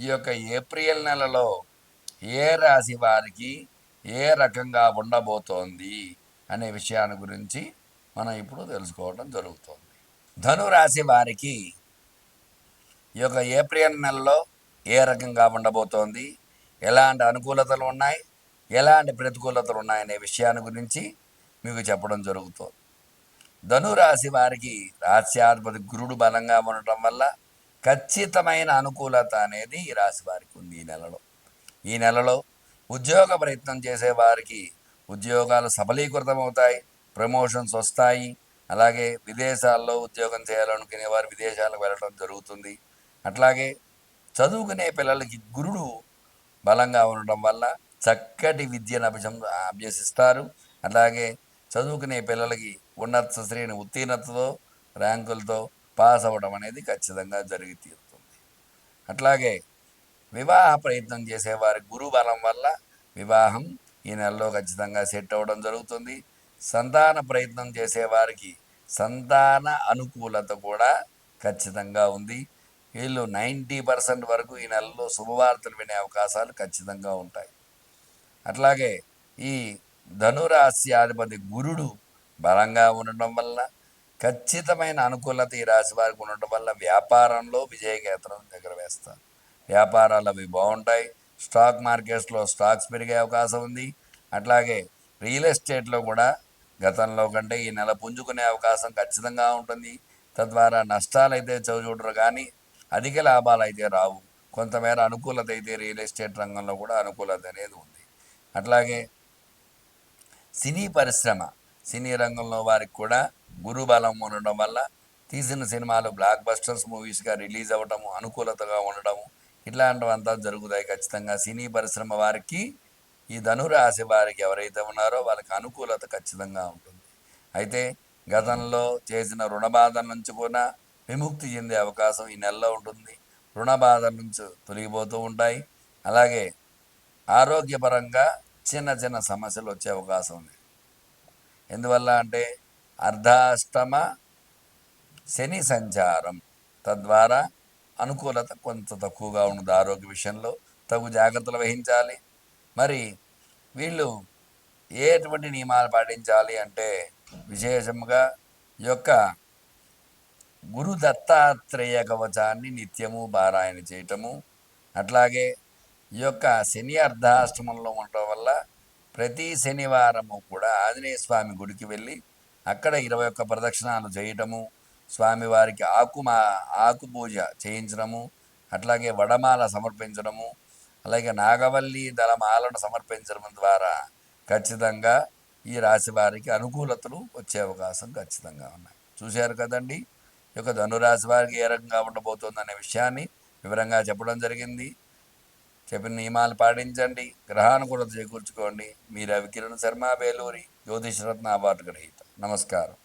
ఈ యొక్క ఏప్రిల్ నెలలో ఏ రాశి వారికి ఏ రకంగా ఉండబోతోంది అనే విషయాన్ని గురించి మనం ఇప్పుడు తెలుసుకోవడం జరుగుతుంది. ధనురాశి వారికి ఈ యొక్క ఏప్రిల్ నెలలో ఏ రకంగా ఉండబోతోంది? ఎలాంటి అనుకూలతలు ఉన్నాయి? ఎలాంటి ప్రతికూలతలు ఉన్నాయనే విషయాన్ని గురించి మీకు చెప్పడం జరుగుతుంది. ధనురాశి వారికి రాశ్యాధిపతి గురుడు బలంగా ఉండటం వల్ల ఖచ్చితమైన అనుకూలత అనేది ఈ రాశి వారికి ఉంది ఈ నెలలో. ఈ నెలలో ఉద్యోగ ప్రయత్నం చేసే వారికి ఉద్యోగాలు సఫలీకృతం అవుతాయి ప్రమోషన్స్ వస్తాయి. అలాగే విదేశాల్లో ఉద్యోగం చేయాలనుకునే వారు విదేశాలకు వెళ్ళడం జరుగుతుంది. అట్లాగే చదువుకునే పిల్లలకి గురుడు బలంగా ఉండటం వల్ల చక్కటి విద్యను అభ్యసం అభ్యసిస్తారు. అలాగే చదువుకునే పిల్లలకి ఉన్నత శ్రేణి ఉత్తీర్ణతతో ర్యాంకులతో పాస్ అవ్వడం అనేది ఖచ్చితంగా జరిగి తీరుతుంది. అట్లాగే వివాహ ప్రయత్నం చేసేవారి గురు బలం వల్ల వివాహం ఈ నెలలో ఖచ్చితంగా సెట్ అవ్వడం జరుగుతుంది. సంతాన ప్రయత్నం చేసేవారికి సంతాన అనుకూలత కూడా ఖచ్చితంగా ఉంది. వీళ్ళు నైంటీ పర్సెంట్ వరకు ఈ నెలలో శుభవార్తలు వినే అవకాశాలు ఖచ్చితంగా ఉంటాయి. అట్లాగే ఈ ధనురాస్యాధిపతి గురుడు బలంగా ఉండడం వల్ల ఖచ్చితమైన అనుకూలత ఈ రాశి వారికి ఉండటం వల్ల వ్యాపారంలో విజయకేతనం దగ్గర వేస్తారు. వ్యాపారాలు అవి బాగుంటాయి. స్టాక్ మార్కెట్స్లో స్టాక్స్ పెరిగే అవకాశం ఉంది. అట్లాగే రియల్ ఎస్టేట్లో కూడా గతంలో కంటే ఈ నెల పుంజుకునే అవకాశం ఖచ్చితంగా ఉంటుంది. తద్వారా నష్టాలు అయితే చవిచూడరు కానీ అధిక లాభాలు అయితే రావు. కొంతమేర అనుకూలత అయితే రియల్ ఎస్టేట్ రంగంలో కూడా అనుకూలత అనేది ఉంది. అట్లాగే సినీ పరిశ్రమ సినీ రంగంలో వారికి కూడా గురు బలం ఉండడం వల్ల తీసిన సినిమాలు బ్లాక్ బస్టర్స్ మూవీస్గా రిలీజ్ అవ్వటము అనుకూలతగా ఉండడము ఇట్లాంటివంతా జరుగుతాయి ఖచ్చితంగా. సినీ పరిశ్రమ వారికి ఈ ధనురాశి వారికి ఎవరైతే ఉన్నారో వాళ్ళకి అనుకూలత ఖచ్చితంగా ఉంటుంది. అయితే గతంలో చేసిన రుణ బాధ నుంచి కూడా విముక్తి చెందే అవకాశం ఈ నెలలో ఉంటుంది. రుణ బాధ నుంచి తొలగిపోతూ ఉంటాయి. అలాగే ఆరోగ్యపరంగా చిన్న చిన్న సమస్యలు వచ్చే అవకాశం ఉంది. ఎందువల్ల అంటే అర్ధాష్టమ శని సంచారం తద్వారా అనుకూలత కొంత తక్కువగా ఉండదు. ఆరోగ్య విషయంలో తగు జాగ్రత్తలు వహించాలి. మరి వీళ్ళు ఎటువంటి నియమాలు పాటించాలి అంటే విశేషముగా ఈ యొక్క గురు దత్తాత్రేయ కవచాన్ని నిత్యము పారాయణ చేయటము అట్లాగే ఈ యొక్క శని అర్ధాష్టమంలో ఉండటం వల్ల ప్రతి శనివారము కూడా ఆంజనేయ స్వామి గుడికి వెళ్ళి అక్కడ ఇరవై ఒక్క ప్రదక్షిణాలు చేయటము స్వామివారికి ఆకు మా ఆకు పూజ చేయించడము అట్లాగే వడమాల సమర్పించడము అలాగే నాగవల్లి దళమాలను సమర్పించడం ద్వారా ఖచ్చితంగా ఈ రాశి వారికి అనుకూలతలు వచ్చే అవకాశం ఖచ్చితంగా ఉన్నాయి. చూశారు కదండి? ఈ యొక్క ధనురాశి వారికి ఏ రకంగా ఉండబోతుంది అనే విషయాన్ని వివరంగా చెప్పడం జరిగింది. చెప్పిన నియమాలు పాటించండి. గ్రహానుకూలత చేకూర్చుకోండి. మీరు అవికిరణ్ శర్మ బేలూరి జ్యోతిషరత్న అవార్డు గ్రహీత. నమస్కారం.